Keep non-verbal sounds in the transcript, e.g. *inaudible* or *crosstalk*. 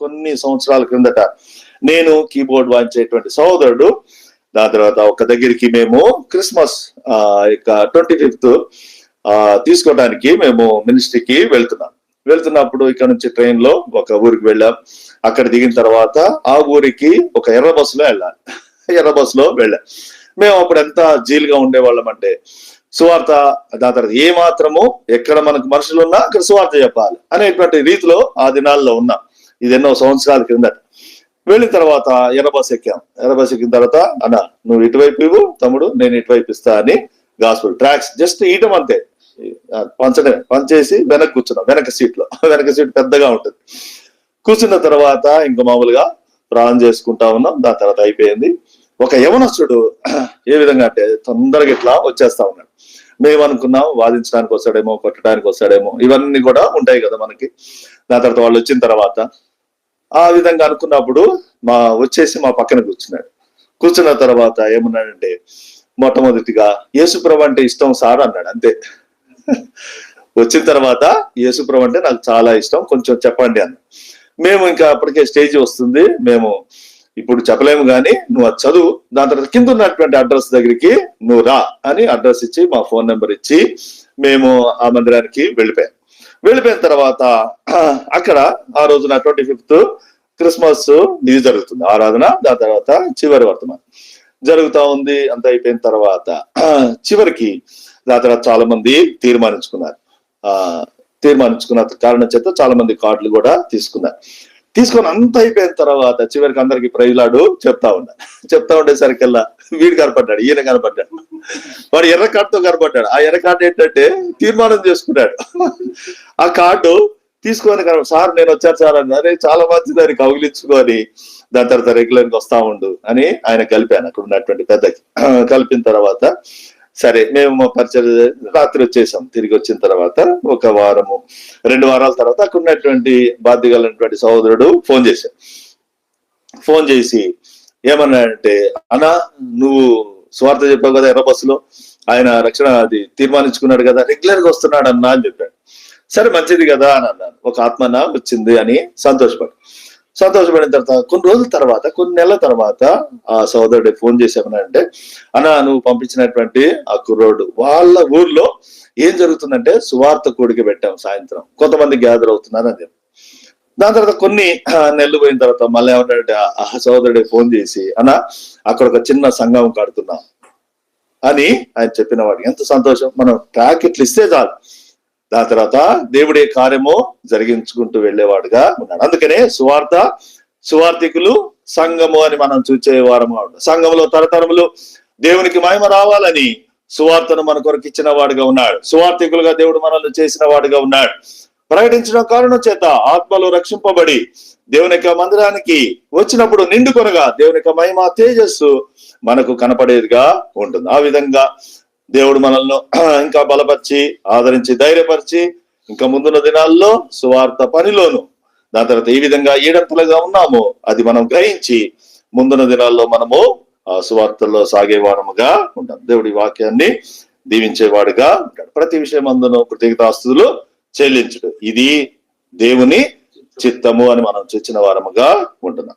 కొన్ని సంవత్సరాల క్రిందట నేను కీబోర్డ్ వాయించేటువంటి సహోదరుడు దాని తర్వాత ఒక దగ్గరికి మేము క్రిస్మస్ ఆ యొక్క ట్వంటీ ఫిఫ్త్ తీసుకోవడానికి మేము మినిస్ట్రీకి వెళ్తున్నాం. వెళ్తున్నప్పుడు ఇక్కడ నుంచి ట్రైన్లో ఒక ఊరికి వెళ్ళాం. అక్కడ దిగిన తర్వాత ఆ ఊరికి ఒక ఎర్ర బస్సులో వెళ్ళాలి. *laughs* ఎర్ర బస్సులో వెళ్ళాం. మేము అప్పుడు ఎంత జీలుగా ఉండేవాళ్ళం అంటే సువార్త దాని తర్వాత ఏ మాత్రము ఎక్కడ మనకు మనుషులు ఉన్నా అక్కడ సువార్త చెప్పాలి అనేటువంటి రీతిలో ఆ దినాల్లో ఉన్నాం. ఇది ఎన్నో సంవత్సరాల క్రిందట. వెళ్ళిన తర్వాత ఎర్ర బస్ ఎక్కాం. ఎర్ర బస్ ఎక్కిన తర్వాత అన్న నువ్వు ఇటువైపు ఇవ్వు తమ్ముడు నేను ఇటువైపు ఇస్తా అని గాస్పుల్ ట్రాక్స్ జస్ట్ ఈయటం అంతే. పంచడమే. పంచేసి వెనక్కి కూర్చున్నాం. వెనక సీట్లో *laughs* వెనక సీట్ పెద్దగా ఉంటుంది. కూర్చున్న తర్వాత ఇంకా మామూలుగా ప్రాణం చేసుకుంటా ఉన్నాం. దాని తర్వాత అయిపోయింది. ఒక యవనస్తుడు *clears throat* ఏ విధంగా అంటే తొందరగా ఇట్లా వచ్చేస్తా ఉన్నాడు. మేము అనుకున్నాం వాదించడానికి వస్తాడేమో కొట్టడానికి వస్తాడేమో ఇవన్నీ కూడా ఉంటాయి కదా మనకి. దాని తర్వాత వాళ్ళు వచ్చిన తర్వాత ఆ విధంగా అనుకున్నప్పుడు మా వచ్చేసి మా పక్కన కూర్చున్నాడు. కూర్చున్న తర్వాత ఏమన్నాడంటే మొట్టమొదటిగా యేసుప్రభు అంటే ఇష్టం సార్ అన్నాడు అంతే. వచ్చిన తర్వాత యేసుప్రభు అంటే నాకు చాలా ఇష్టం కొంచెం చెప్పండి అన్న మేము ఇంకా అప్పటికే స్టేజ్ వస్తుంది మేము ఇప్పుడు చెప్పలేము కానీ నువ్వు అది చదువు దాని తర్వాత కింద ఉన్నటువంటి అడ్రస్ దగ్గరికి నువ్వు రా అని అడ్రస్ ఇచ్చి మా ఫోన్ నెంబర్ ఇచ్చి మేము ఆ మందిరానికి వెళ్ళిపోయాం. వెళ్ళిపోయిన తర్వాత అక్కడ ఆ రోజున ట్వంటీ ఫిఫ్త్ క్రిస్మస్ ఇది జరుగుతుంది. ఆరాధన దాని తర్వాత చివరి వర్తమానం. జరుగుతా ఉంది అంత అయిపోయిన తర్వాత చివరికి దాని తర్వాత చాలా మంది తీర్మానించుకున్నారు. ఆ తీర్మానించుకున్న కారణం చేత చాలా మంది కార్డులు కూడా తీసుకున్నారు. తీసుకొని అంత అయిపోయిన తర్వాత చివరికి అందరికి ప్రైజ్లాడు చెప్తా ఉన్నా. చెప్తా ఉండేసరికల్లా వీడు కనపడ్డాడు ఈయన కనపడ్డాడు. వాడు ఎర్ర కార్డుతో కనపడ్డాడు. ఆ ఎర్ర కార్డు ఏంటంటే తీర్మానం చేసుకున్నాడు. ఆ కార్డు తీసుకొని కనప సార్ నేను వచ్చాను సార్ అని అరే చాలా మంచి దాన్ని కౌగిలించుకొని దాని తర్వాత రెగ్యులర్గా వస్తా ఉండు అని ఆయన కలిపాను. అక్కడ ఉన్నటువంటి పెద్దకి. కలిపిన తర్వాత సరే మేము మా పరిచయం రాత్రి వచ్చేసాం. తిరిగి వచ్చిన తర్వాత ఒక వారము రెండు వారాల తర్వాత అక్కడ ఉన్నటువంటి బాధ్య సహోదరుడు ఫోన్ చేశాడు. ఫోన్ చేసి ఏమన్నాడంటే అన్నా నువ్వు స్వార్థ చెప్పావు కదా ఎర్ర బస్సులో ఆయన రక్షణ అది తీర్మానించుకున్నాడు కదా రెగ్యులర్గా వస్తున్నాడు అన్నా అని చెప్పాడు. సరే మంచిది కదా అని అన్నాను. ఒక ఆత్మన వచ్చింది అని సంతోషపడి సంతోషపడిన తర్వాత కొన్ని రోజుల తర్వాత కొన్ని నెలల తర్వాత ఆ సోదరుడు ఫోన్ చేసామనంటే అన్న నువ్వు పంపించినటువంటి ఆ కుర్రోడు వాళ్ళ ఊర్లో ఏం జరుగుతుందంటే సువార్త కూడికి పెట్టాం సాయంత్రం. కొంతమంది గ్యాదర్ అవుతున్నారు అని దాని తర్వాత కొన్ని నెలలు పోయిన తర్వాత మళ్ళీ ఏమంటాడంటే ఆ సోదరుడే ఫోన్ చేసి అన్న అక్కడ ఒక చిన్న సంఘం కడుతున్నాం అని ఆయన చెప్పిన వాడికి ఎంత సంతోషం. మనం ప్యాకెట్లు ఇస్తే చాలు. దాని తర్వాత దేవుడే కార్యము జరిగించుకుంటూ వెళ్ళేవాడుగా ఉన్నాడు. అందుకనే సువార్త సువార్థికులు సంఘము అని మనం చూచే వారము సంఘంలో తరతరములు దేవునికి మహిమ రావాలని సువార్తను మన కొరకు ఇచ్చిన వాడుగా ఉన్నాడు. సువార్థికులుగా దేవుడు మనల్ని చేసిన వాడుగా ఉన్నాడు. ప్రకటించడం కారణం చేత ఆత్మలో రక్షింపబడి దేవుని యొక్క మందిరానికి వచ్చినప్పుడు నిండుకొనగా దేవుని యొక్క మహిమ తేజస్సు మనకు కనపడేదిగా ఉంటుంది. ఆ విధంగా దేవుడు మనల్ని *clears throat* ఇంకా బలపరిచి ఆదరించి ధైర్యపరిచి ఇంకా ముందున్న దినాల్లో సువార్త పనిలోను. దాని తర్వాత ఈ విధంగా ఏడంతలుగా ఉన్నాము అది మనం గ్రహించి ముందున్న దినాల్లో మనము ఆ సువార్తల్లో సాగేవాడముగా ఉంటాం. దేవుడి వాక్యాన్ని దీవించేవాడుగా ఉంటాడు. ప్రతి విషయం అందును కృతజ్ఞతాస్తులు చెల్లించడు. ఇది దేవుని చిత్తము అని మనం చర్చిన వారముగా ఉంటున్నాం.